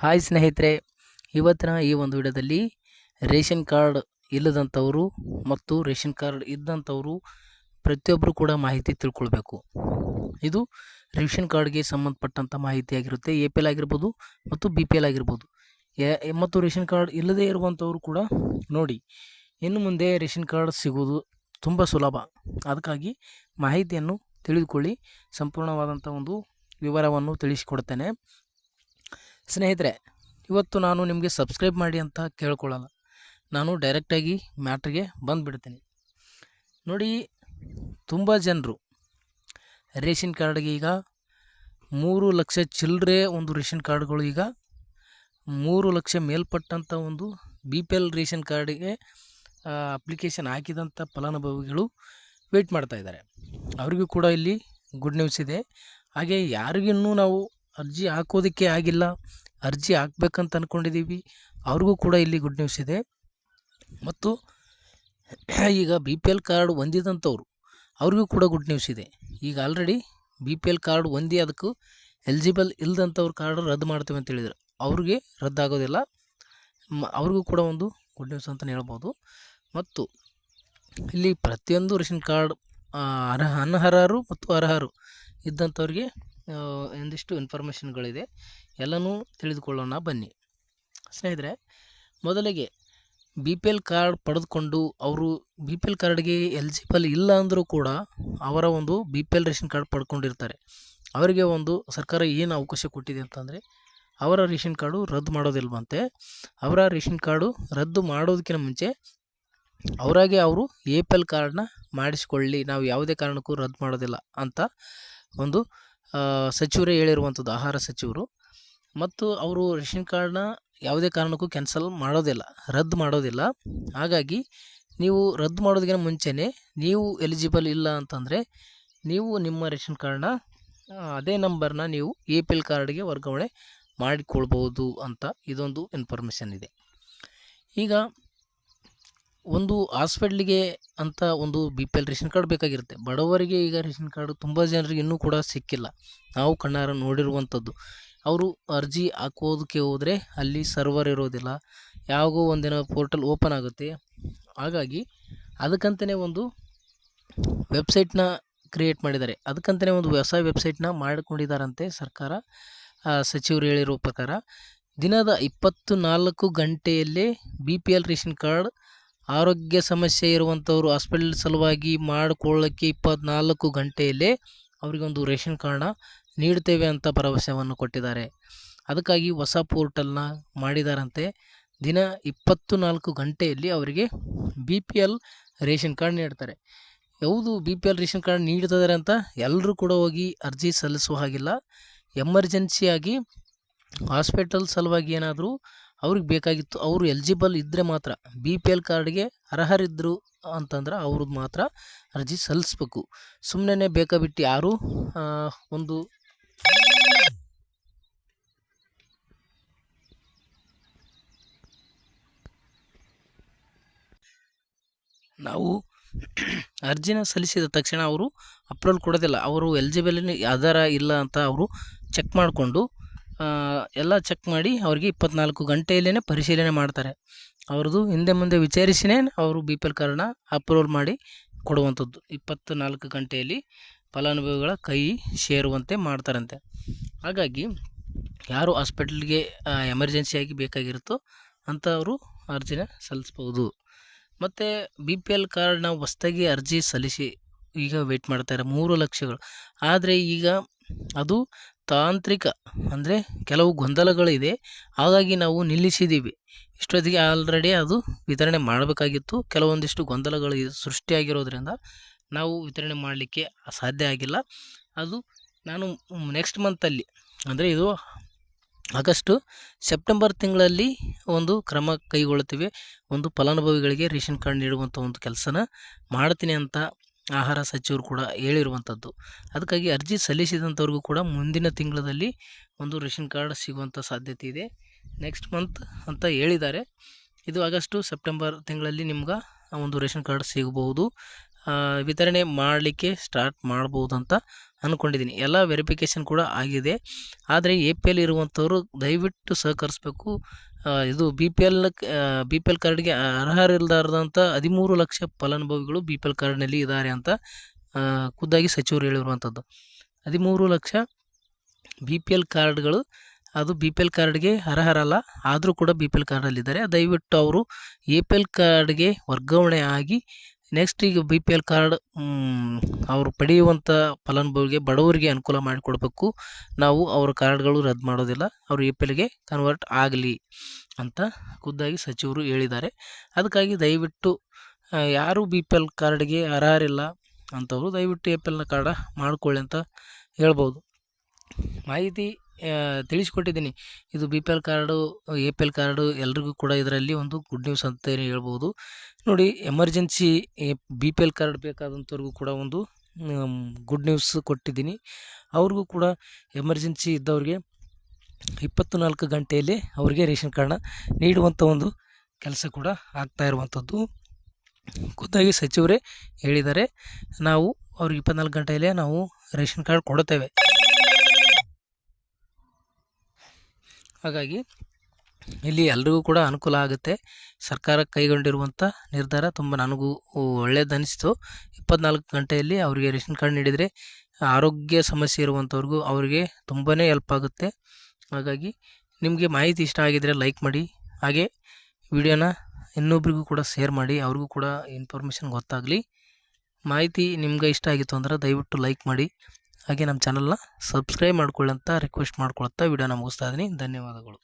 Hi ಸ್ನೇಹಿತರೆ, ಇವತ್ತಿನ ಈ ಒಂದು ವಿಡಿಯೋದಲ್ಲಿ ರೇಷನ್ ಕಾರ್ಡ್ ಇಲ್ಲದಂಥವರು ಮತ್ತು ರೇಷನ್ ಕಾರ್ಡ್ ಇದ್ದಂಥವರು ಪ್ರತಿಯೊಬ್ಬರು ಕೂಡ ಮಾಹಿತಿ ತಿಳ್ಕೊಳ್ಬೇಕು. ಇದು ರೇಷನ್ ಕಾರ್ಡ್ಗೆ ಸಂಬಂಧಪಟ್ಟಂಥ ಮಾಹಿತಿ ಆಗಿರುತ್ತೆ, ಎ ಪಿ ಎಲ್ ಆಗಿರ್ಬೋದು ಮತ್ತು ಬಿ ಪಿ ಎಲ್ ಆಗಿರ್ಬೋದು. ಮತ್ತು ರೇಷನ್ ಕಾರ್ಡ್ ಇಲ್ಲದೇ ಇರುವಂಥವ್ರು ಕೂಡ ನೋಡಿ, ಇನ್ನು ಮುಂದೆ ರೇಷನ್ ಕಾರ್ಡ್ ಸಿಗೋದು ತುಂಬ ಸುಲಭ. ಅದಕ್ಕಾಗಿ ಮಾಹಿತಿಯನ್ನು ತಿಳಿದುಕೊಳ್ಳಿ, ಸಂಪೂರ್ಣವಾದಂಥ ಒಂದು ವಿವರವನ್ನು ತಿಳಿಸಿಕೊಡ್ತೇನೆ. ಸ್ನೇಹಿತರೆ, ಇವತ್ತು ನಾನು ನಿಮಗೆ ಸಬ್ಸ್ಕ್ರೈಬ್ ಮಾಡಿ ಅಂತ ಕೇಳ್ಕೊಳ್ಳಲ್ಲ. ನಾನು ಡೈರೆಕ್ಟಾಗಿ ಮ್ಯಾಟ್ರಿಗೆ ಬಂದುಬಿಡ್ತೀನಿ. ನೋಡಿ, ತುಂಬ ಜನರು ರೇಷನ್ ಕಾರ್ಡ್ಗೆ ಈಗ ಮೂರು ಲಕ್ಷ ಚಿಲ್ಲರೆ ಒಂದು ರೇಷನ್ ಕಾರ್ಡ್ಗಳು ಈಗ ಮೂರು ಲಕ್ಷ ಮೇಲ್ಪಟ್ಟಂಥ ಒಂದು ಬಿ ಪಿ ಎಲ್ ರೇಷನ್ ಕಾರ್ಡಿಗೆ ಅಪ್ಲಿಕೇಶನ್ ಹಾಕಿದಂಥ ಫಲಾನುಭವಿಗಳು ವೆಯ್ಟ್ ಮಾಡ್ತಾ ಇದ್ದಾರೆ. ಅವರಿಗೂ ಕೂಡ ಇಲ್ಲಿ ಗುಡ್ ನ್ಯೂಸ್ ಇದೆ. ಹಾಗೆ ಯಾರಿಗಿನ್ನೂ ನಾವು ಅರ್ಜಿ ಹಾಕೋದಕ್ಕೆ ಆಗಿಲ್ಲ. ಅರ್ಜಿ ಹಾಕ್ಬೇಕಂತ ಅಂದ್ಕೊಂಡಿದ್ದೀವಿ ಅವ್ರಿಗೂ ಕೂಡ ಇಲ್ಲಿ ಗುಡ್ ನ್ಯೂಸ್ ಇದೆ. ಮತ್ತು ಈಗ ಬಿ ಪಿ ಎಲ್ ಕಾರ್ಡ್ ಹೊಂದಿದಂಥವ್ರು, ಅವ್ರಿಗೂ ಕೂಡ ಗುಡ್ ನ್ಯೂಸ್ ಇದೆ. ಈಗ already B P L card ಹೊಂದಿ ಅದಕ್ಕೂ ಎಲಿಜಿಬಲ್ ಇಲ್ಲದಂಥವ್ರ ಕಾರ್ಡ್ ರದ್ದು ಮಾಡ್ತೇವೆ ಅಂತ ಹೇಳಿದರು. ಅವ್ರಿಗೆ ರದ್ದಾಗೋದಿಲ್ಲ. ಅವ್ರಿಗೂ ಕೂಡ ಒಂದು ಗುಡ್ ನ್ಯೂಸ್ ಅಂತಲೇ ಹೇಳ್ಬೋದು. ಮತ್ತು ಇಲ್ಲಿ ಪ್ರತಿಯೊಂದು ರೇಷನ್ ಕಾರ್ಡ್ ಅರ್ಹ, ಅನರ್ಹರು ಮತ್ತು ಅರ್ಹರು ಇದ್ದಂಥವ್ರಿಗೆ ಒಂದಿಷ್ಟು ಇನ್ಫಾರ್ಮೇಷನ್ಗಳಿದೆ ಎಲ್ಲನೂ ತಿಳಿದುಕೊಳ್ಳೋಣ, ಬನ್ನಿ. ಸ್ನೇಹಿತರೆ, ಮೊದಲಿಗೆ ಬಿ ಪಿ ಎಲ್ ಕಾರ್ಡ್ ಪಡೆದುಕೊಂಡು ಅವರು ಬಿ ಪಿ ಎಲ್ ಕಾರ್ಡ್ಗೆ ಎಲಿಜಿಬಲ್ ಇಲ್ಲ ಅಂದರೂ ಕೂಡ ಅವರ ಒಂದು B P L ration card ಪಡ್ಕೊಂಡಿರ್ತಾರೆ. ಅವರಿಗೆ ಒಂದು ಸರ್ಕಾರ ಏನು ಅವಕಾಶ ಕೊಟ್ಟಿದೆ ಅಂತಂದರೆ, ಅವರ ರೇಷನ್ ಕಾರ್ಡು ರದ್ದು ಮಾಡೋದಿಲ್ವಂತೆ. ಅವರ ರೇಷನ್ ಕಾರ್ಡು ರದ್ದು ಮಾಡೋದಕ್ಕಿಂತ ಮುಂಚೆ ಅವರಾಗೆ ಅವರು ಎ ಪಿ ಎಲ್ ಕಾರ್ಡನ್ನ ಮಾಡಿಸಿಕೊಳ್ಳಿ, ನಾವು ಯಾವುದೇ ಕಾರಣಕ್ಕೂ ರದ್ದು ಮಾಡೋದಿಲ್ಲ ಅಂತ ಒಂದು ಸಚಿವರೇ ಹೇಳಿರುವಂಥದ್ದು ಆಹಾರ ಸಚಿವರು. ಮತ್ತು ಅವರು ರೇಷನ್ ಕಾರ್ಡ್ನ ಯಾವುದೇ ಕಾರಣಕ್ಕೂ ಕ್ಯಾನ್ಸಲ್ ಮಾಡೋದಿಲ್ಲ, ರದ್ದು ಮಾಡೋದಿಲ್ಲ. ಹಾಗಾಗಿ ನೀವು ರದ್ದು ಮಾಡೋದಕ್ಕಿಂತ ಮುಂಚೆನೇ ನೀವು ಎಲಿಜಿಬಲ್ ಇಲ್ಲ ಅಂತಂದರೆ ನೀವು ನಿಮ್ಮ ರೇಷನ್ ಕಾರ್ಡ್ನ ಅದೇ ನಂಬರ್ನ ನೀವು ಎ ಪಿ ಎಲ್ ಕಾರ್ಡ್ಗೆ ವರ್ಗಾವಣೆ ಮಾಡಿಕೊಳ್ಬೋದು ಅಂತ ಇದೊಂದು ಇನ್ಫಾರ್ಮೇಷನ್ ಇದೆ. ಈಗ ಒಂದು ಹಾಸ್ಪಿಟ್ಲಿಗೆ ಅಂತ ಒಂದು B P L ration card ಬೇಕಾಗಿರುತ್ತೆ. ಬಡವರಿಗೆ ಈಗ ರೇಷನ್ ಕಾರ್ಡ್ ತುಂಬ ಜನರಿಗೆ ಇನ್ನೂ ಕೂಡ ಸಿಕ್ಕಿಲ್ಲ. ನಾವು ಕಣ್ಣಾರ ನೋಡಿರುವಂಥದ್ದು. ಅವರು ಅರ್ಜಿ ಹಾಕೋದಕ್ಕೆ ಹೋದರೆ ಅಲ್ಲಿ ಸರ್ವರ್ ಇರೋದಿಲ್ಲ. ಯಾವಾಗೋ ಒಂದಿನ ಪೋರ್ಟಲ್ ಓಪನ್ ಆಗುತ್ತೆ. ಹಾಗಾಗಿ ಅದಕ್ಕಂತಲೇ ಒಂದು ವೆಬ್ಸೈಟ್ನ ಕ್ರಿಯೇಟ್ ಮಾಡಿದ್ದಾರೆ. ಅದಕ್ಕಂತಲೇ ಒಂದು ಹೊಸ ವೆಬ್ಸೈಟ್ನ ಮಾಡಿಕೊಂಡಿದ್ದಾರಂತೆ ಸರ್ಕಾರ. ಸಚಿವರು ಹೇಳಿರೋ ಪ್ರಕಾರ ದಿನದ ಇಪ್ಪತ್ತು ನಾಲ್ಕು ಗಂಟೆಯಲ್ಲೇ B P L ration card ಆರೋಗ್ಯ ಸಮಸ್ಯೆ ಇರುವಂಥವ್ರು ಹಾಸ್ಪಿಟಲ್ ಸಲುವಾಗಿ ಮಾಡಿಕೊಳ್ಳೋಕ್ಕೆ ಇಪ್ಪತ್ನಾಲ್ಕು ಗಂಟೆಯಲ್ಲೇ ಅವರಿಗೊಂದು ರೇಷನ್ ಕಾರ್ಡ್ನ ನೀಡ್ತೇವೆ ಅಂತ ಭರವಸೆಯನ್ನು ಕೊಟ್ಟಿದ್ದಾರೆ. ಅದಕ್ಕಾಗಿ ಹೊಸ ಪೋರ್ಟಲ್ನ ಮಾಡಿದಾರಂತೆ. ದಿನ ಇಪ್ಪತ್ತು ನಾಲ್ಕು ಗಂಟೆಯಲ್ಲಿ ಅವರಿಗೆ B P L ration card ನೀಡ್ತಾರೆ. ಯಾವುದು B P L ration card ನೀಡ್ತಿದ್ದಾರೆ ಅಂತ ಎಲ್ಲರೂ ಕೂಡ ಹೋಗಿ ಅರ್ಜಿ ಸಲ್ಲಿಸುವ ಹಾಗಿಲ್ಲ. ಎಮರ್ಜೆನ್ಸಿಯಾಗಿ ಹಾಸ್ಪಿಟಲ್ ಸಲುವಾಗಿ ಏನಾದರೂ ಅವ್ರಿಗೆ ಬೇಕಾಗಿತ್ತು, ಅವರು ಎಲಿಜಿಬಲ್ ಇದ್ದರೆ ಮಾತ್ರ ಬಿ ಪಿ ಎಲ್ ಕಾರ್ಡ್ಗೆ ಅರ್ಹರಿದ್ದರು ಅಂತಂದ್ರೆ ಅವ್ರದ್ದು ಮಾತ್ರ ಅರ್ಜಿ ಸಲ್ಲಿಸ್ಬೇಕು. ಸುಮ್ಮನೆ ಬೇಕಾಬಿಟ್ಟು ಯಾರು ಒಂದು ನಾವು ಅರ್ಜಿನ ಸಲ್ಲಿಸಿದ ತಕ್ಷಣ ಅವರು ಅಪ್ರೂವಲ್ ಕೊಡೋದಿಲ್ಲ, ಅವರು ಎಲಿಜಿಬಲ್ ಅದರ ಇಲ್ಲ ಅಂತ ಅವರು ಚೆಕ್ ಮಾಡಿಕೊಂಡು ಎಲ್ಲ ಚೆಕ್ ಮಾಡಿ ಅವ್ರಿಗೆ ಇಪ್ಪತ್ನಾಲ್ಕು ಗಂಟೆಯಲ್ಲೇ ಪರಿಶೀಲನೆ ಮಾಡ್ತಾರೆ. ಅವ್ರದ್ದು ಹಿಂದೆ ಮುಂದೆ ವಿಚಾರಿಸಿನೇ ಅವರು ಬಿ ಪಿ ಎಲ್ ಕಾರ್ಡನ್ನ ಅಪ್ರೂವಲ್ ಮಾಡಿ ಕೊಡುವಂಥದ್ದು. ಇಪ್ಪತ್ತು ನಾಲ್ಕು ಗಂಟೆಯಲ್ಲಿ ಫಲಾನುಭವಿಗಳ ಕೈ ಸೇರುವಂತೆ ಮಾಡ್ತಾರಂತೆ. ಹಾಗಾಗಿ ಯಾರು ಹಾಸ್ಪಿಟಲ್ಗೆ ಎಮರ್ಜೆನ್ಸಿಯಾಗಿ ಬೇಕಾಗಿರುತ್ತೋ ಅಂಥವರು ಅರ್ಜಿನ ಸಲ್ಲಿಸ್ಬೋದು. ಮತ್ತು ಬಿ ಪಿ ಎಲ್ ಕಾರ್ಡ್ನ ಹೊಸ್ದಾಗಿ ಅರ್ಜಿ ಸಲ್ಲಿಸಿ ಈಗ ವೆಯ್ಟ್ ಮಾಡ್ತಾರೆ ಮೂರು ಲಕ್ಷಗಳು. ಆದರೆ ಈಗ ಅದು ತಾಂತ್ರಿಕ ಅಂದರೆ ಕೆಲವು ಗೊಂದಲಗಳಿದೆ. ಹಾಗಾಗಿ ನಾವು ನಿಲ್ಲಿಸಿದ್ದೀವಿ. ಇಷ್ಟೊತ್ತಿಗೆ ಆಲ್ರೆಡಿ ಅದು ವಿತರಣೆ ಮಾಡಬೇಕಾಗಿತ್ತು. ಕೆಲವೊಂದಿಷ್ಟು ಗೊಂದಲಗಳು ಸೃಷ್ಟಿಯಾಗಿರೋದ್ರಿಂದ ನಾವು ವಿತರಣೆ ಮಾಡಲಿಕ್ಕೆ ಸಾಧ್ಯ ಆಗಿಲ್ಲ. ಅದು ನಾನು ನೆಕ್ಸ್ಟ್ ಮಂತಲ್ಲಿ ಅಂದರೆ ಇದು ಆಗಸ್ಟು ಸೆಪ್ಟೆಂಬರ್ ತಿಂಗಳಲ್ಲಿ ಒಂದು ಕ್ರಮ ಕೈಗೊಳ್ಳುತ್ತೇವೆ. ಒಂದು ಫಲಾನುಭವಿಗಳಿಗೆ ರೇಷನ್ ಕಾರ್ಡ್ ನೀಡುವಂಥ ಒಂದು ಕೆಲಸನ ಮಾಡ್ತೀನಿ ಅಂತ ಆಹಾರ ಸಚಿವರು ಕೂಡ ಹೇಳಿರುವಂಥದ್ದು. ಅದಕ್ಕಾಗಿ ಅರ್ಜಿ ಸಲ್ಲಿಸಿದಂಥವ್ರಿಗೂ ಕೂಡ ಮುಂದಿನ ತಿಂಗಳಲ್ಲಿ ಒಂದು ರೇಷನ್ ಕಾರ್ಡ್ ಸಿಗುವಂಥ ಸಾಧ್ಯತೆ ಇದೆ. ನೆಕ್ಸ್ಟ್ ಮಂತ್ ಅಂತ ಹೇಳಿದ್ದಾರೆ. ಇದು ಆಗಸ್ಟು, ಸೆಪ್ಟೆಂಬರ್ ತಿಂಗಳಲ್ಲಿ ನಿಮ್ಗೆ ಒಂದು ರೇಷನ್ ಕಾರ್ಡ್ ಸಿಗಬಹುದು. ವಿತರಣೆ ಮಾಡಲಿಕ್ಕೆ ಸ್ಟಾರ್ಟ್ ಮಾಡ್ಬೋದು ಅಂತ ಅಂದ್ಕೊಂಡಿದ್ದೀನಿ ಎಲ್ಲ ವೆರಿಫಿಕೇಷನ್ ಕೂಡ ಆಗಿದೆ. ಆದರೆ ಎ ಪಿ ಎಲ್ ಇರುವಂಥವ್ರು ದಯವಿಟ್ಟು ಸಹಕರಿಸಬೇಕು. ಇದು B P L B P L ಕಾರ್ಡ್ಗೆ ಅರ್ಹರಿಲ್ದಾರ್ದಂಥ ಹದಿಮೂರು ಲಕ್ಷ ಫಲಾನುಭವಿಗಳು ಬಿ ಪಿ ಎಲ್ ಕಾರ್ಡ್ನಲ್ಲಿ ಇದ್ದಾರೆ ಅಂತ ಖುದ್ದಾಗಿ ಸಚಿವರು ಹೇಳಿರುವಂಥದ್ದು ಹದಿಮೂರು ಲಕ್ಷ ಬಿ ಪಿ ಎಲ್ ಕಾರ್ಡ್ಗಳು ಅದು ಬಿ ಪಿ ಎಲ್ ಕಾರ್ಡ್ಗೆ ಅರ್ಹರಲ್ಲ, ಆದರೂ ಕೂಡ ಬಿ ಪಿ ಎಲ್ ಕಾರ್ಡಲ್ಲಿದ್ದಾರೆ ದಯವಿಟ್ಟು ಅವರು ಎ ಪಿ ಎಲ್ ಕಾರ್ಡ್ಗೆ ವರ್ಗಾವಣೆ ಆಗಿ ನೆಕ್ಸ್ಟ್ ಈಗ ಬಿ ಪಿ ಎಲ್ ಕಾರ್ಡ್ ಅವರು ಪಡೆಯುವಂಥ ಫಲಾನುಭವಿಗೆ ಬಡವರಿಗೆ ಅನುಕೂಲ ಮಾಡಿಕೊಡ್ಬೇಕು. ನಾವು ಅವ್ರ ಕಾರ್ಡ್ಗಳು ರದ್ದು ಮಾಡೋದಿಲ್ಲ. ಅವರು ಎ ಪಿ ಎಲ್ಗೆ ಕನ್ವರ್ಟ್ ಆಗಲಿ ಅಂತ ಖುದ್ದಾಗಿ ಸಚಿವರು ಹೇಳಿದ್ದಾರೆ. ಅದಕ್ಕಾಗಿ ದಯವಿಟ್ಟು ಯಾರು ಬಿ ಪಿ ಎಲ್ ಕಾರ್ಡ್ಗೆ ಅರ್ಹರಿಲ್ಲ ಅಂಥವರು ದಯವಿಟ್ಟು ಎ ಪಿ ಎಲ್ನ ಕಾರ್ಡ ಮಾಡ್ಕೊಳ್ಳಿ ಅಂತ ಹೇಳ್ಬೋದು. ಮಾಹಿತಿ ತಿಳಿಸ್ಕೊಟ್ಟಿದ್ದೀನಿ. ಇದು B P L card A P L card ಎಲ್ರಿಗೂ ಕೂಡ ಇದರಲ್ಲಿ ಒಂದು ಗುಡ್ ನ್ಯೂಸ್ ಅಂತಲೇ ಹೇಳ್ಬೋದು. ನೋಡಿ emergency B P L card ಬೇಕಾದಂಥವ್ರಿಗೂ ಕೂಡ ಒಂದು ಗುಡ್ ನ್ಯೂಸ್ ಕೊಟ್ಟಿದ್ದೀನಿ. ಅವ್ರಿಗೂ ಕೂಡ ಎಮರ್ಜೆನ್ಸಿ ಇದ್ದವ್ರಿಗೆ ಇಪ್ಪತ್ತು ನಾಲ್ಕು ಗಂಟೆಯಲ್ಲಿ ಅವರಿಗೆ ರೇಷನ್ ಕಾರ್ಡನ್ನ ನೀಡುವಂಥ ಒಂದು ಕೆಲಸ ಕೂಡ ಆಗ್ತಾ ಇರುವಂಥದ್ದು. ಖುದ್ದಾಗಿ ಸಚಿವರೇ ಹೇಳಿದ್ದಾರೆ, ನಾವು ಅವ್ರಿಗೆ ಇಪ್ಪತ್ನಾಲ್ಕು ಗಂಟೆಯಲ್ಲೇ ನಾವು ರೇಷನ್ ಕಾರ್ಡ್ ಕೊಡುತ್ತೇವೆ. ಹಾಗಾಗಿ ಇಲ್ಲಿ ಎಲ್ರಿಗೂ ಕೂಡ ಅನುಕೂಲ ಆಗುತ್ತೆ. ಸರ್ಕಾರ ಕೈಗೊಂಡಿರುವಂಥ ನಿರ್ಧಾರ ತುಂಬ ನನಗೂ ಒಳ್ಳೆಯದನಿಸ್ತು ಇಪ್ಪತ್ನಾಲ್ಕು ಗಂಟೆಯಲ್ಲಿ ಅವರಿಗೆ ರೇಷನ್ ಕಾರ್ಡ್ ನೀಡಿದರೆ ಆರೋಗ್ಯ ಸಮಸ್ಯೆ ಇರುವಂಥವ್ರಿಗೂ ಅವರಿಗೆ ತುಂಬಾ ಹೆಲ್ಪ್ ಆಗುತ್ತೆ. ಹಾಗಾಗಿ ನಿಮಗೆ ಮಾಹಿತಿ ಇಷ್ಟ ಆಗಿದರೆ ಲೈಕ್ ಮಾಡಿ. ಹಾಗೆ ವಿಡಿಯೋನ ಇನ್ನೊಬ್ರಿಗೂ ಕೂಡ ಶೇರ್ ಮಾಡಿ. ಅವ್ರಿಗೂ ಕೂಡ ಇನ್ಫಾರ್ಮೇಷನ್ ಗೊತ್ತಾಗಲಿ. ಮಾಹಿತಿ ನಿಮ್ಗೆ ಇಷ್ಟ ಆಗಿತ್ತು ಅಂದ್ರೆ ದಯವಿಟ್ಟು ಲೈಕ್ ಮಾಡಿ. ಹಾಗೆ ನಮ್ಮ ಚಾನಲ್ನ ಸಬ್ಸ್ಕ್ರೈಬ್ ಮಾಡ್ಕೊಳ್ಳಿ ಅಂತ ರಿಕ್ವೆಸ್ಟ್ ಮಾಡ್ಕೊಳ್ತಾ ವಿಡಿಯೋನ ಮುಗಿಸ್ತಾ ಇದ್ದೀನಿ. ಧನ್ಯವಾದಗಳು.